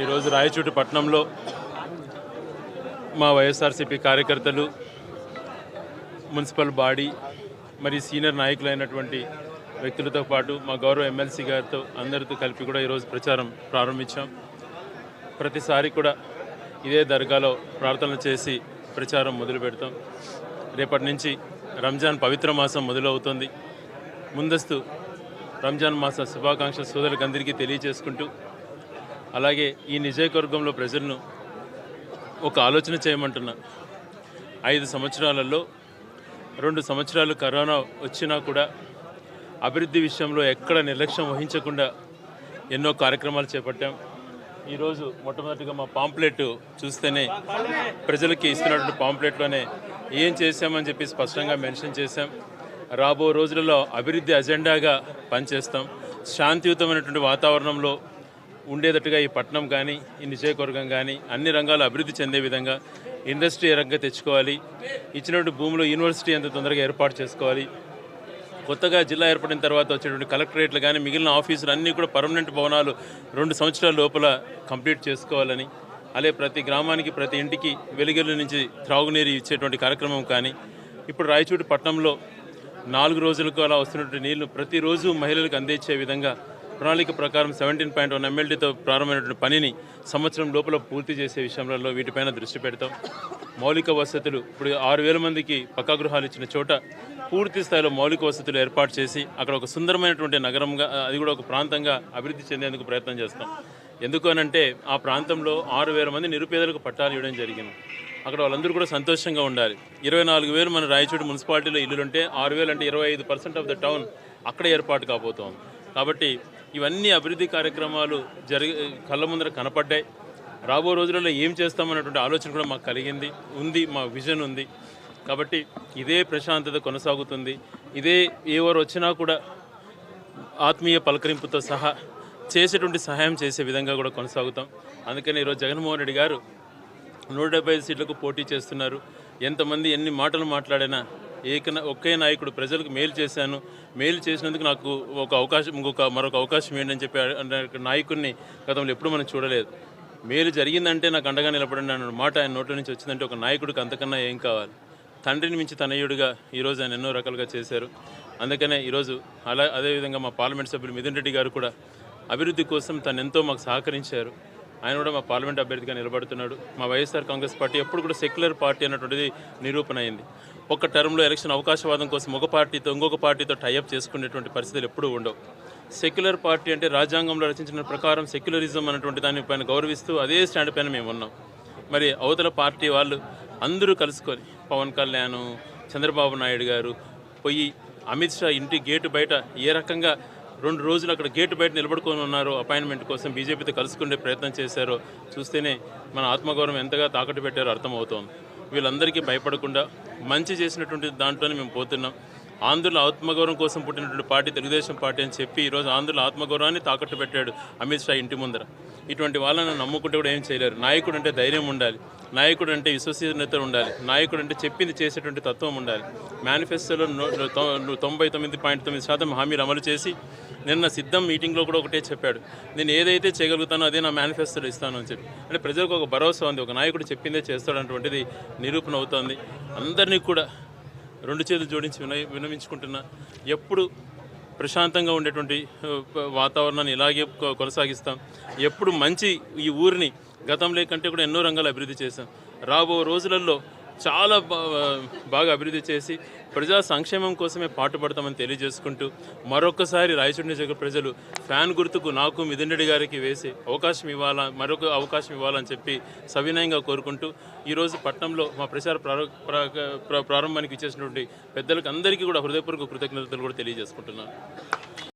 ఈరోజు రాయచూటి పట్టణంలో మా వైఎస్ఆర్సీపీ కార్యకర్తలు మున్సిపల్ బాడీ మరి సీనియర్ నాయకులైనటువంటి వ్యక్తులతో పాటు మా గౌరవ ఎమ్మెల్సీ గారితో అందరితో కలిపి కూడా ఈరోజు ప్రచారం ప్రారంభించాం. ప్రతిసారి కూడా ఇదే దర్గాలో ప్రార్థనలు చేసి ప్రచారం మొదలు పెడతాం. రేపటి నుంచి రంజాన్ పవిత్ర మాసం మొదలవుతుంది. ముందస్తు రంజాన్ మాస శుభాకాంక్ష సోదరులకు అందరికీ తెలియజేసుకుంటూ అలాగే ఈ నియోజకవర్గంలో ప్రజలను ఒక ఆలోచన చేయమంటున్నా ఐదు సంవత్సరాలలో రెండు సంవత్సరాలు కరోనా వచ్చినా కూడా అభివృద్ధి విషయంలో ఎక్కడ నిర్లక్ష్యం వహించకుండా ఎన్నో కార్యక్రమాలు చేపట్టాం. ఈరోజు మొట్టమొదటిగా మా పాంప్లెట్ చూస్తేనే ప్రజలకి ఇస్తున్నటువంటి పాంప్లెట్లోనే ఏం చేశామని చెప్పి స్పష్టంగా మెన్షన్ చేశాం. రాబో రోజులలో అభివృద్ధి అజెండాగా పనిచేస్తాం. శాంతియుతమైనటువంటి వాతావరణంలో ఉండేటట్టుగా ఈ పట్టణం కానీ ఈ నిజయకవర్గం కానీ అన్ని రంగాలు అభివృద్ధి చెందే విధంగా ఇండస్ట్రీ రంగం తెచ్చుకోవాలి. ఇచ్చినటువంటి భూమిలో యూనివర్సిటీ ఎంత తొందరగా ఏర్పాటు చేసుకోవాలి. కొత్తగా జిల్లా ఏర్పడిన తర్వాత వచ్చేటువంటి కలెక్టరేట్లు కానీ మిగిలిన ఆఫీసులు అన్నీ కూడా పర్మనెంట్ భవనాలు రెండు సంవత్సరాల లోపల కంప్లీట్ చేసుకోవాలని అలాగే ప్రతి గ్రామానికి ప్రతి ఇంటికి వెలుగెల్లు నుంచి త్రాగునీరు ఇచ్చేటువంటి కార్యక్రమం కానీ ఇప్పుడు రాయచూటి పట్టణంలో నాలుగు రోజులకు అలా వస్తున్నటువంటి నీళ్ళు ప్రతిరోజు మహిళలకు అందించే విధంగా ప్రణాళిక ప్రకారం సెవెంటీన్ పాయింట్ వన్ ఎమ్మెల్యేతో ప్రారంభమైనటువంటి పనిని సంవత్సరం లోపల పూర్తి చేసే విషయంలో వీటిపైన దృష్టి పెడతాం. మౌలిక వసతులు ఇప్పుడు ఆరు వేల మందికి పక్కా గృహాలు ఇచ్చిన చోట పూర్తి స్థాయిలో మౌలిక వసతులు ఏర్పాటు చేసి అక్కడ ఒక సుందరమైనటువంటి నగరంగా అది కూడా ఒక ప్రాంతంగా అభివృద్ధి చెందేందుకు ప్రయత్నం చేస్తాం. ఎందుకు అనంటే ఆ ప్రాంతంలో ఆరు వేల మంది నిరుపేదలకు పట్టాలు ఇవ్వడం జరిగింది. అక్కడ వాళ్ళందరూ కూడా సంతోషంగా ఉండాలి. ఇరవై నాలుగు వేలు మన రాయచోటి మున్సిపాలిటీలో ఇల్లులుంటే ఆరు వేలు అంటే ఇరవై ఐదు పర్సెంట్ ఆఫ్ ద టౌన్ అక్కడే ఏర్పాటు కాబోతోంది. కాబట్టి ఇవన్నీ అభివృద్ధి కార్యక్రమాలు జరిగి కళ్ళ ముందర కనపడ్డాయి. రాబో రోజులలో ఏం చేస్తామన్నటువంటి ఆలోచన కూడా మాకు కలిగింది ఉంది మా విజన్ ఉంది. కాబట్టి ఇదే ప్రశాంతత కొనసాగుతుంది. ఇదే ఎవరు వచ్చినా కూడా ఆత్మీయ పలకరింపుతో సహా చేసేటువంటి సహాయం చేసే విధంగా కూడా కొనసాగుతాం. అందుకని ఈరోజు జగన్మోహన్ రెడ్డి గారు నూట డెబ్బై ఐదు సీట్లకు పోటీ చేస్తున్నారు. ఎంతమంది ఎన్ని మాటలు మాట్లాడినా ఏక ఒకే నాయకుడు ప్రజలకు మేలు చేశాను. మేలు చేసినందుకు నాకు ఒక అవకాశం ఇంకొక మరొక అవకాశం ఏంటని చెప్పి నాయకుడిని గతంలో ఎప్పుడు మనం చూడలేదు. మేలు జరిగిందంటే నాకు అండగా నిలబడండి అన్న మాట ఆయన నోట్ల నుంచి వచ్చిందంటే ఒక నాయకుడికి అంతకన్నా ఏం కావాలి? తండ్రిని మించి తనయుడిగా ఈరోజు ఆయన ఎన్నో రకాలుగా చేశారు. అందుకనే ఈరోజు అలా అదేవిధంగా మా పార్లమెంట్ సభ్యులు మిథున్ రెడ్డి గారు కూడా అభివృద్ధి కోసం తను ఎంతో మాకు సహకరించారు. ఆయన కూడా మా పార్లమెంట్ అభ్యర్థిగా నిలబడుతున్నాడు. మా వైఎస్ఆర్ కాంగ్రెస్ పార్టీ ఎప్పుడు కూడా సెక్యులర్ పార్టీ అన్నటువంటిది నిరూపణ అయింది. ఒక్క టర్మ్లో ఎలక్షన్ అవకాశవాదం కోసం ఒక పార్టీతో ఇంకొక పార్టీతో టైఅప్ చేసుకునేటువంటి పరిస్థితులు ఎప్పుడూ ఉండవు. సెక్యులర్ పార్టీ అంటే రాజ్యాంగంలో రచించిన ప్రకారం సెక్యులరిజం అనేటువంటి దానిపైన గౌరవిస్తూ అదే స్టాండ్ పైన మేము ఉన్నాం. మరి అవతల పార్టీ వాళ్ళు అందరూ కలుసుకొని పవన్ కళ్యాణ్ చంద్రబాబు నాయుడు గారు పోయి అమిత్ షా ఇంటి గేటు బయట ఏ రకంగా రెండు రోజులు అక్కడ గేటు బయట నిలబడుకొని ఉన్నారో అపాయింట్మెంట్ కోసం బీజేపీతో కలుసుకునే ప్రయత్నం చేశారో చూస్తేనే మన ఆత్మగౌరవం ఎంతగా తాకట్టు పెట్టారో అర్థమవుతోంది. వీళ్ళందరికీ భయపడకుండా మంచి చేసినటువంటి దాంట్లోనే మేము పోతున్నాం. ఆంధ్రుల ఆత్మగౌరవం కోసం పుట్టినటువంటి పార్టీ తెలుగుదేశం పార్టీ అని చెప్పి ఈరోజు ఆంధ్రుల ఆత్మగౌరవాన్ని తాకట్టు పెట్టాడు అమిత్ షా ఇంటి ముందర. ఇటువంటి వాళ్ళని నమ్ముకుంటే కూడా ఏం చేయలేరు. నాయకుడు అంటే ధైర్యం ఉండాలి. నాయకుడు అంటే విశ్వసనీయత ఉండాలి. నాయకుడు అంటే చెప్పింది చేసేటువంటి తత్వం ఉండాలి. మేనిఫెస్టోలో తొంభై తొమ్మిది పాయింట్ తొమ్మిది శాతం హామీలు అమలు చేసి నిన్న సిద్ధం మీటింగ్లో కూడా ఒకటే చెప్పాడు. నేను ఏదైతే చేయగలుగుతానో అదే నా మేనిఫెస్టోలో ఇస్తాను అని చెప్పి. అంటే ప్రజలకు ఒక భరోసా ఉంది. ఒక నాయకుడు చెప్పిందే చేస్తాడు అటువంటిది నిరూపణ అవుతోంది. అందరినీ కూడా రెండు చేతులు జోడించి విన వినమించుకుంటున్నా ఎప్పుడు ప్రశాంతంగా ఉండేటువంటి వాతావరణాన్ని ఇలాగే కొనసాగిస్తాం. ఎప్పుడు మంచి ఈ ఊరిని గతంలో కంటే కూడా ఎన్నో రంగాలు అభివృద్ధి చేశాం. రాబో రోజులలో చాలా బాగా అభివృద్ధి చేసి ప్రజా సంక్షేమం కోసమే పాటుపడతామని తెలియజేసుకుంటూ మరొకసారి రాయచూడి నియోజక ప్రజలు ఫ్యాన్ గుర్తుకు నాకు మిథున్ గారికి వేసి అవకాశం ఇవ్వాలా మరొక అవకాశం ఇవ్వాలని చెప్పి సవినయంగా కోరుకుంటూ ఈరోజు పట్టణంలో మా ప్రచార ప్రారంభానికి ఇచ్చేసినటువంటి పెద్దలకు అందరికీ కూడా హృదయపూర్వక కృతజ్ఞతలు కూడా తెలియజేసుకుంటున్నాను.